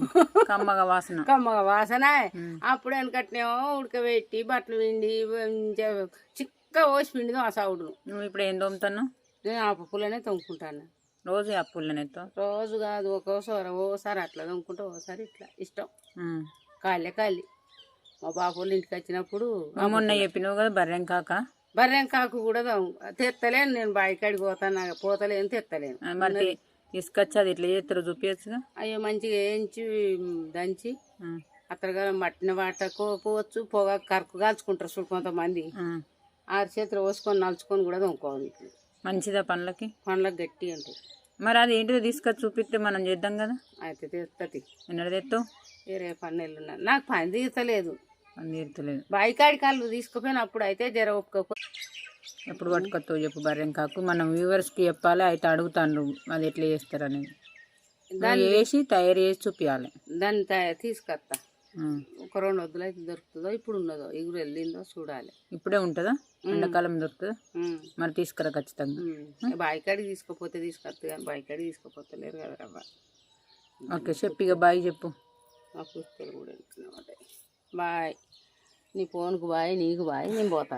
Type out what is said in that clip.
కమ్మగా వాసన. కమ్మగా వాసన. అప్పుడు వెనకట్నేమో ఉడకబెట్టి బట్టలు పిండి చిక్క పోసి పిండిదాం ఆ నువ్వు ఇప్పుడు ఏం తోముతాను నేను ఆ పప్పులనే తొమ్ముకుంటాను రోజు ఆ పుల్లనెత్తో రోజు కాదు ఒక్కోసారి ఓసారి అట్లా తొమ్ముకుంటా ఓసారి ఇట్లా. ఇష్టం. కాళ్ళే కాళ్ళి. మా బాబు వాళ్ళ ఇంటికి వచ్చినప్పుడు మొన్న చెప్పినావు కదా బర్రెం కాక? బర్రెం కాకు కూడా తెత్తలేను నేను బాయికాడికి పోతాను పోతలేను తెత్తలేను. తీసుకొచ్చి అది ఇట్లా చేస్తారు చూపించగా అయ్యో మంచిగా వేయించి దంచి. అత్తగా మట్టిన వాటకు పోవచ్చు పొగ కరకు కాల్చుకుంటారు చూడు కొంతమంది. ఆరు చేతులు పోసుకొని నలుచుకొని కూడా తొమ్ముకోవాలి మంచిదా పండ్లకి? పండ్లకు గట్టి ఉంటాయి. మరి అది ఏంటిదో తీసుకొచ్చి చూపిస్తే మనం చేద్దాం కదా? అయితే తెస్తుంది ఎన్నడ తెస్తావు వేరే పన్నెళ్ళు నాకు పని తీర్చలేదు అని తీరుతలేదు. బాయికాడి కాళ్ళు తీసుకుపోయిన అప్పుడు అయితే జర ఒప్పుకోపో ఎప్పుడు పట్టుకొస్తావు చెప్పు బర్రెం కాకు. మనం వ్యూవర్స్కి చెప్పాలి అయితే అడుగుతాను అది ఎట్లా చేస్తారు అనేది. దాన్ని వేసి తయారు చేసి చూపించాలి దాన్ని తీసుకొస్తా ఒక రెండు వద్దులు అయితే దొరుకుతుందో ఇప్పుడు ఉన్నదో ఎగురు వెళ్ళిందో చూడాలి. ఇప్పుడే ఉంటుందా? ఎండాకాలం దొరుకుతుందా. మరి తీసుకురా ఖచ్చితంగా. బాయికాడికి తీసుకుపోతే తీసుకొస్తా కానీ బాయికాడికి తీసుకుపోతలేరు కదా రవ్వ. ఓకే చెప్పు ఇక బాయ్ చెప్పు. మా పుస్తకాలు కూడా బాయ్. నీ ఫోన్కు బాయ్ నీకు బాయ్ నేను పోతా.